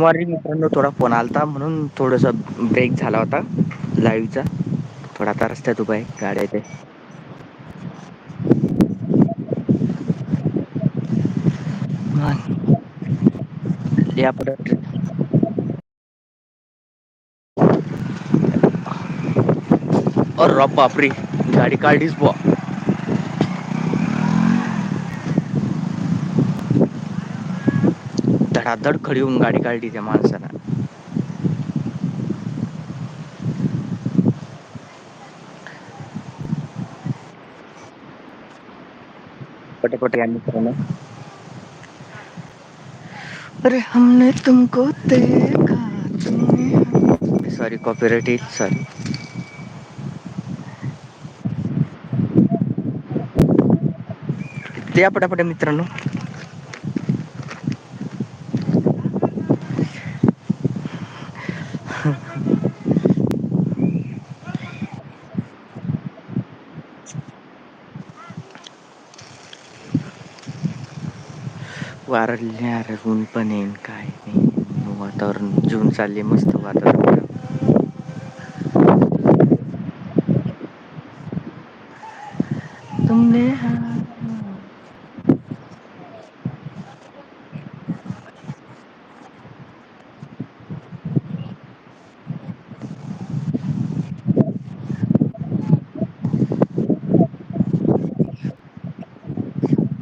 Morning मित्रांनो थोडा phone आलता म्हणून थोडासा ब्रेक झाला होता लाईव्हचा थोडा आता रस्त्यात उभा आहे गाड्या ते या अर बापरे गाडी काढलीच बुवा. धडाधड खडी होऊन गाडी काढली त्या माणसानं. पटापट या मित्रांनो अरे हमने तुमको देखा तुमने सॉरी कॉपीराइट येईल सॉरी या पटापट मित्रांनो. वारल्या ऊन पण येईन काय? नाही वातावरण जून चालले मस्त वातावरण.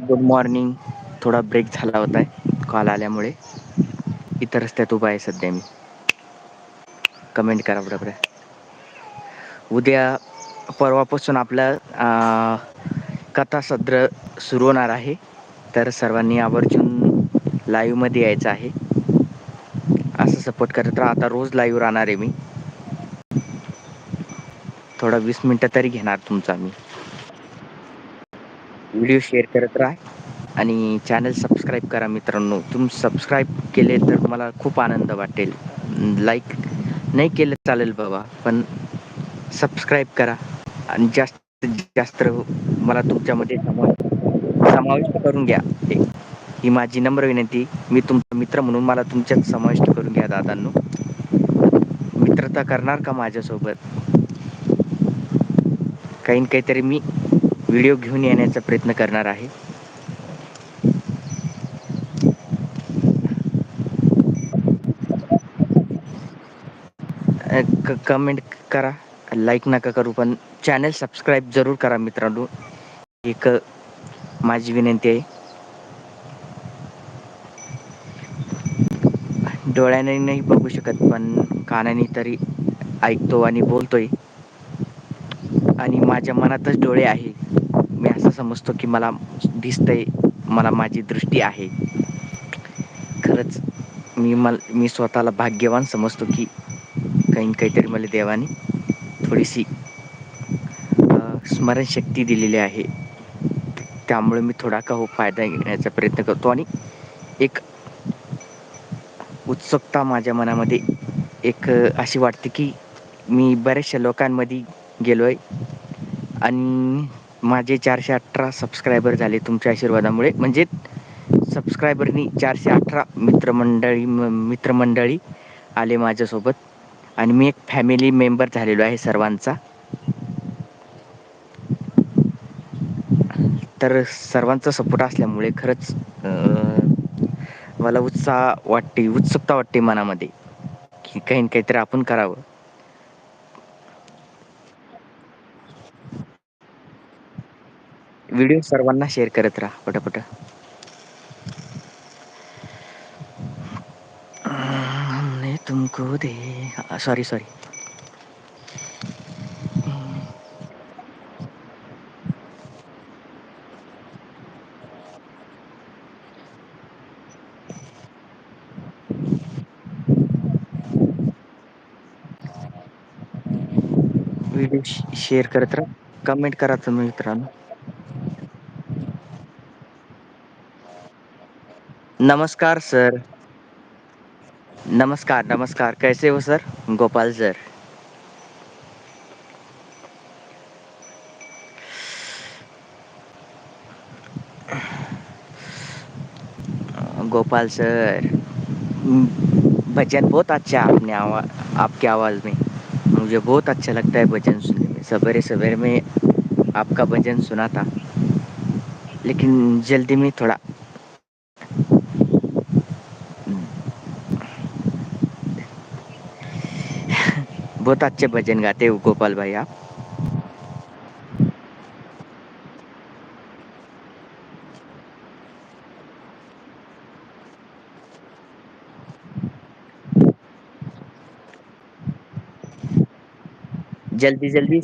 Good morning. थोडा ब्रेक झाला होता कॉल आल्यामुळे. इतर रस्त्यात उभा आहे सध्या मी. कमेंट करा बरोबर. उद्या परवापासून आपलं कथा सद्र सुरू होणार आहे. तर सर्वांनी आवर्जून लाईव्हमध्ये यायचं आहे. असं सपोर्ट करत राहा. आता रोज लाईव्ह राहणार आहे मी. थोडा वीस मिनटं तरी घेणार तुमचा मी. व्हिडिओ शेअर करत राहा आणि चॅनल सबस्क्राईब करा मित्रांनो. तुम्ही सबस्क्राईब केले तर मला खूप आनंद वाटेल. लाईक नाही केलं चालेल बाबा पण सबस्क्राईब करा आणि जास्त जास्त मला तुमच्यामध्ये समाविष्ट करून घ्या. ही माझी नम्र विनंती. मी तुमचा मित्र म्हणून मला तुमच्यात समाविष्ट करून घ्या दादांनो. मित्रता करणार का माझ्यासोबत? काही काहीतरी मी व्हिडिओ घेऊन येण्याचा प्रयत्न करणार आहे. कमेंट करा लाईक नका करू पण चॅनल सबस्क्राईब जरूर करा मित्रांनो. एक माझी विनंती आहे. डोळ्याने नाही बघू शकत पण कानाने तरी ऐकतो आणि बोलतोय. आणि माझ्या मनातच डोळे आहे. मी असं समजतो की मला दिसतंय मला माझी दृष्टी आहे. खरंच मी मल मी स्वतःला भाग्यवान समजतो की काही काहीतरी मला देवाने थोडीशी स्मरणशक्ती दिलेली आहे. त्यामुळे मी थोडा का हो फायदा घेण्याचा प्रयत्न करतो आणि एक उत्सुकता माझ्या मनामध्ये एक अशी वाटते की मी बऱ्याचशा लोकांमध्ये गेलो आहे आणि माझे चारशे अठरा सबस्क्रायबर झाले तुमच्या आशीर्वादामुळे. म्हणजे सबस्क्रायबरनी चारशे अठरा मित्रमंडळी मित्रमंडळी आले माझ्यासोबत. आणि मी एक फॅमिली मेंबर झालेलो आहे सर्वांचा. तर सर्वांचा सपोर्ट असल्यामुळे खरंच मला उत्साह वाटते उत्सुकता वाटते मनामध्ये की काही काहीतरी आपण करावं. व्हिडिओ सर्वांना शेअर करत राहा पटापट. हमने तुमको दे सॉरी सॉरी व्हिडिओ शेअर करत राहा. कमेंट करा तुम्ही मित्रांनो. नमस्कार, सर। नमस्कार नमस्कार। कैसे हो, sir? Gopal sir. Gopal sir, भजन बहुत अच्छा आपने आवा, आपके आवाज़ में। मुझे बहुत अच्छा लगता है भजन सुनने में। सवेरे सवेरे में आपका भजन सुना था। लेकिन जल्दी में थोड़ा बहुत अच्छे भजन गाते हो गोपाल भाई आप। जल्दी जल्दी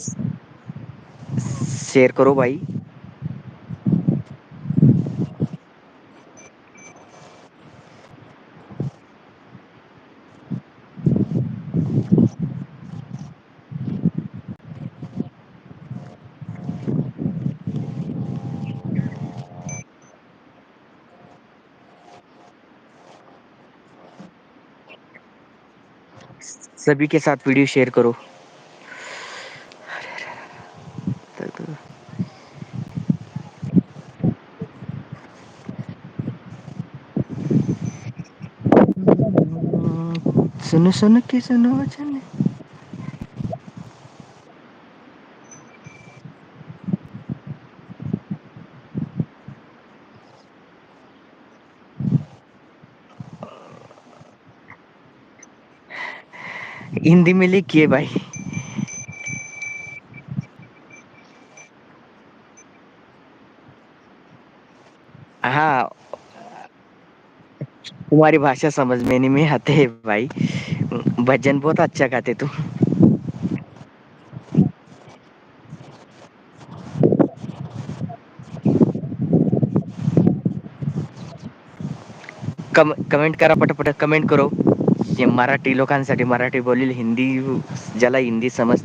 शेयर करो भाई। सभी के साथ वीडियो शेयर करो। सुनो सुनो के सुनो वचन हिंदी में लिखिए भाई। हाँ। तुम्हारी भाषा समझ में नहीं में आते है भाई। भजन बहुत अच्छा गाते तुम कम कमेंट करा पटापट कमेंट करो। हे मराठी लोकांसाठी मराठी बोलील हिंदी ज्याला हिंदी समज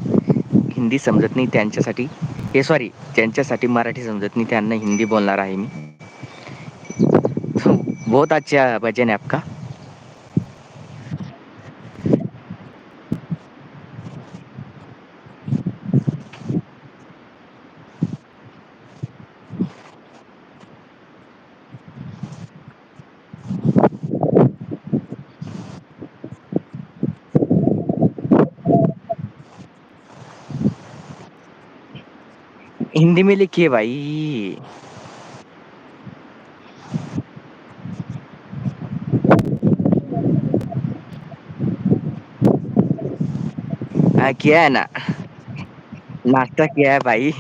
हिंदी समजत नाही त्यांच्यासाठी हे सॉरी ज्यांच्यासाठी मराठी समजत नाही त्यांना हिंदी बोलणार आहे मी. बहुत अच्छा भजन है आपका. हिंदी में लिखिए भाई। हाँ किया है ना? नाश्ता किया है भाई।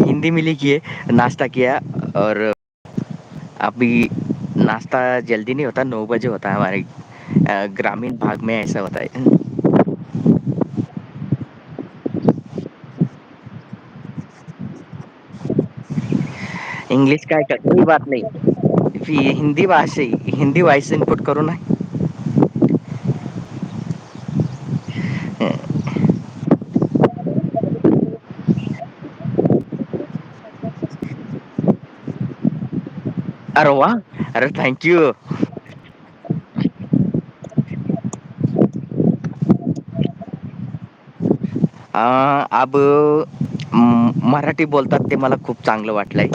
हिंदी में लिखिए नाश्ता किया और अभी नाश्ता जल्दी नहीं होता नौ बजे होता है हमारे ग्रामीण भाग में ऐसा होता है। इंग्लिश काय का कोई बात नाही. हिंदी भाषा हिंदी व्हॉइस इनपुट करू ना अरे वा. अरे थँक यू अब मराठी बोलतात ते मला खूप चांगलं वाटलंय.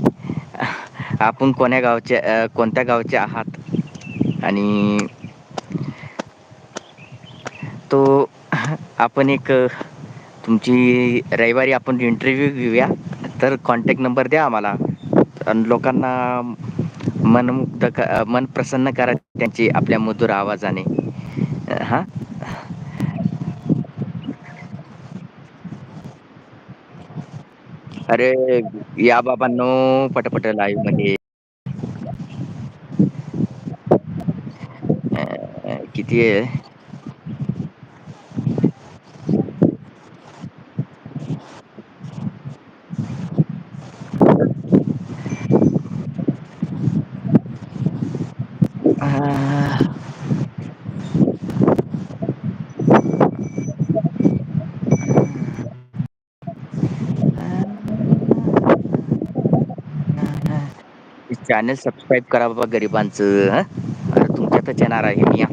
आपण कोण्या गावचे कोणत्या गावचे आहात? आणि तो आपण एक तुमची रविवारी आपण इंटरव्ह्यू घेऊया. तर कॉन्टॅक्ट नंबर द्या आम्हाला. लोकांना मनमुग्ध मन प्रसन्न करा त्यांची आपल्या मधुर आवाजाने. हा? अरे या बाबांनो पटपट लाईव्हमध्ये. किती आहे? अ, चॅनल सबस्क्राईब करा बाबा गरिबांचं अरे तुमच्या तर चॅनल आहे मी.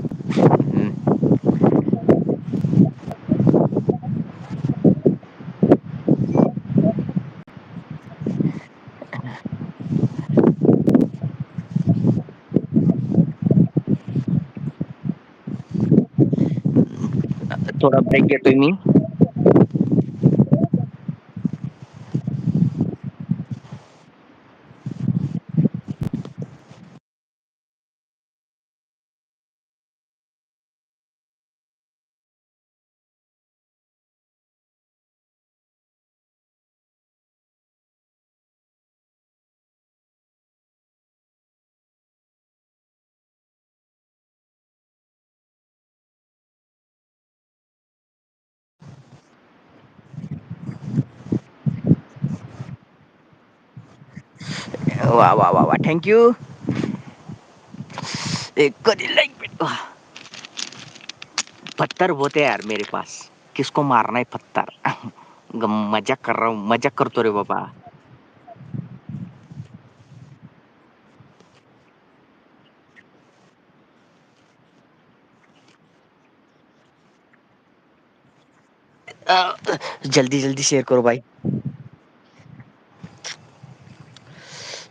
थोडा ब्रेक घेतोय मी. वा वा वा वा थँक्यू एक कधी लाईक भेट पत्थर होते यार मेरे पास। किसको मारना है पत्थर? मजा कर रहा हूँ मजा करतो रे बाबा। अ, जल्दी जल्दी शेयर करो भाई।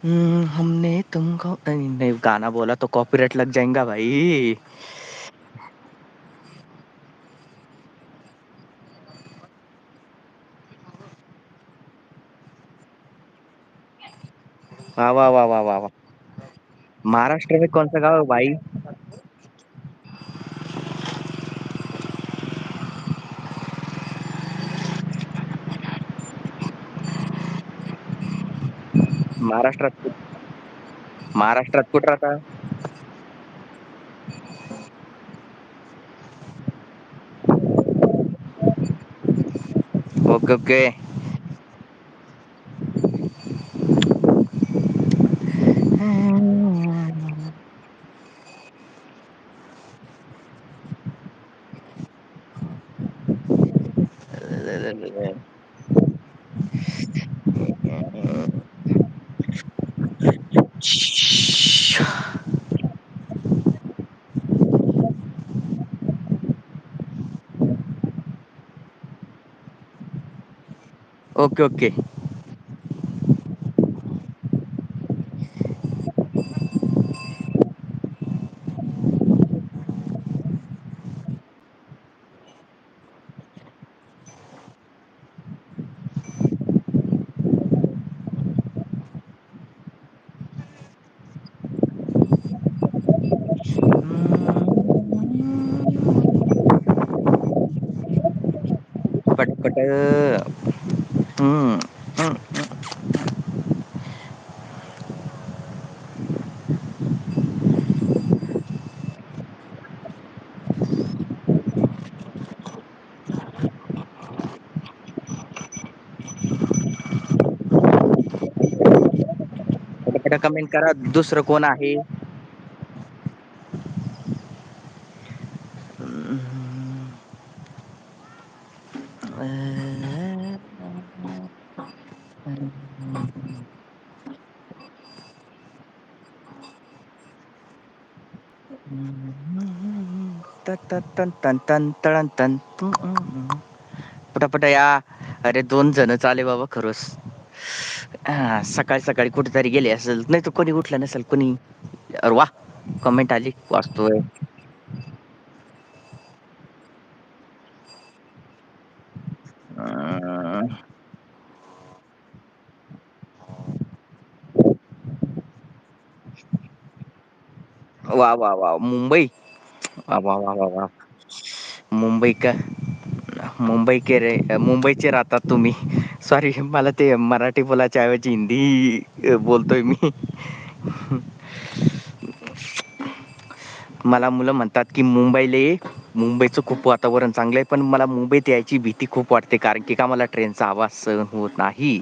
हम्म, हमने तुमको नहीं नहीं, गाना बोला तो कॉपीराइट लग जाएगा भाई। वाह वाह वाह वाह वाह वाह। महाराष्ट्र में कौन सा गाँव है भाई? महाराष्ट्रात महाराष्ट्रात कुठं राहता? Okay okay. ओके ओके पटपट हम्म, पटापटा कमेंट करा. दुसरं कोण आहे? तन. पटापटा या. अरे दोन जण चाले बाबा खरंच. हा, सकाळी सकाळी कुठेतरी गेले असेल. नाही तर कोणी उठलं नसेल कोणी अरे वा कमेंट आली वाचतोय. अं, वा वा वा मुंबई. वा वा वा वा वा. मुंबई का मुंबई के रे मुंबईचे राहतात तुम्ही. सॉरी मला ते मराठी बोलायच्या ऐवजी हिंदी बोलतोय मी. मला मुलं म्हणतात की मुंबईला ये मुंबईचं खूप वातावरण चांगलं आहे पण मला मुंबईत यायची भीती खूप वाटते कारण की का मला ट्रेनचा आवाज सहन होत नाही.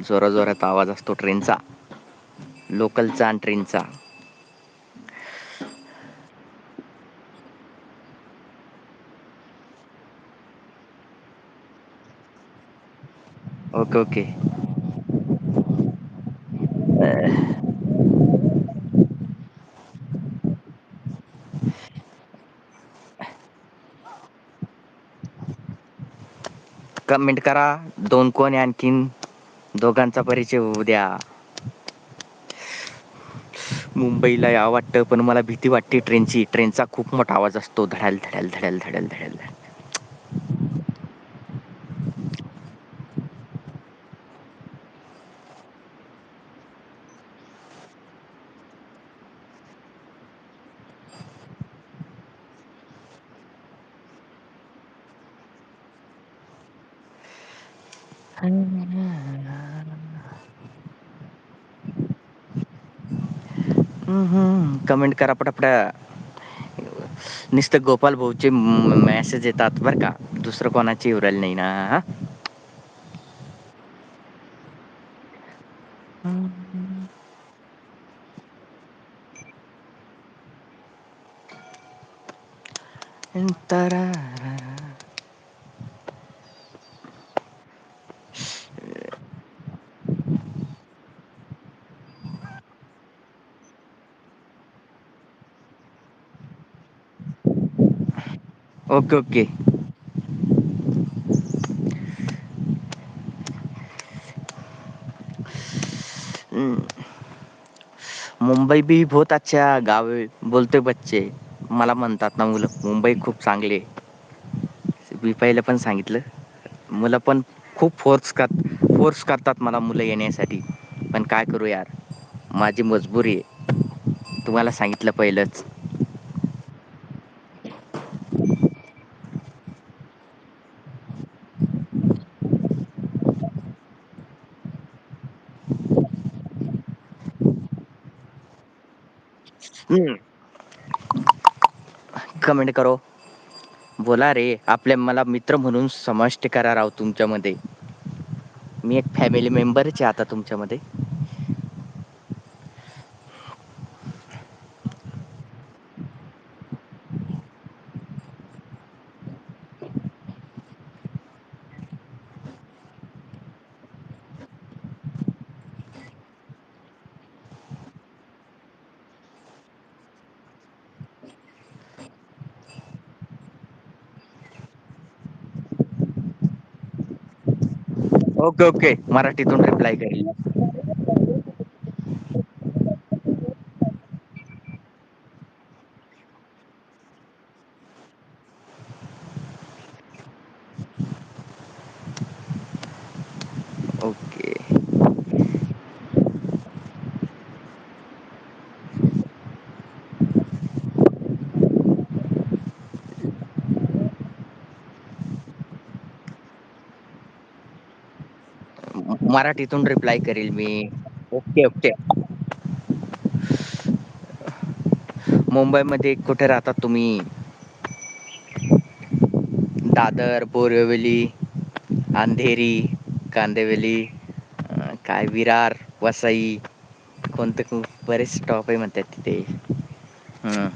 जोराजोरात आवाज असतो ट्रेनचा. लोकलचा आणि ट्रेनचा ओके ओके. कमेंट करा दोन कोण आहे आणखीन? दोघांचा परिचय होऊ द्या. मुंबईला या वाटतं पण मला भीती वाटते ट्रेनची. ट्रेनचा खूप मोठा आवाज असतो धडाल धडाल धडाल धडाल धडाल हम्म कमेंट करा पटापटा नुसतं गोपाल भाऊचे मेसेज येतात बरं का दुसरं कोणाची येऊ राहिले नाही ना ओके ओके. मुंबई भी बहुत अच्छा गाव आहे बोलते बच्चे. मला म्हणतात ना मुलं मुंबई खूप चांगली मी पहिलं पण सांगितलं. मुलं पण खूप फोर्स कर फोर्स करतात मला मुलं येण्यासाठी. पण काय करू यार माझी मजबुरी आहे. तुम्हाला सांगितलं पहिलंच. कमेंट करो. बोला रे आपल्या मला मित्र म्हणून समाविष्ट करा राव तुमच्यामध्ये. मी एक फॅमिली मेंबरच आहे आता तुमच्यामध्ये. Okay okay. मराठीतून रिप्लाय करेल ओके मराठीतून रिप्लाय करेल मी. ओके ओके मुंबईमध्ये कुठे राहतात तुम्ही? दादर बोरवली अंधेरी कांदेवेली काय विरार वसई कोणते बरेच स्टॉप आहे म्हणतात तिथे. हम्म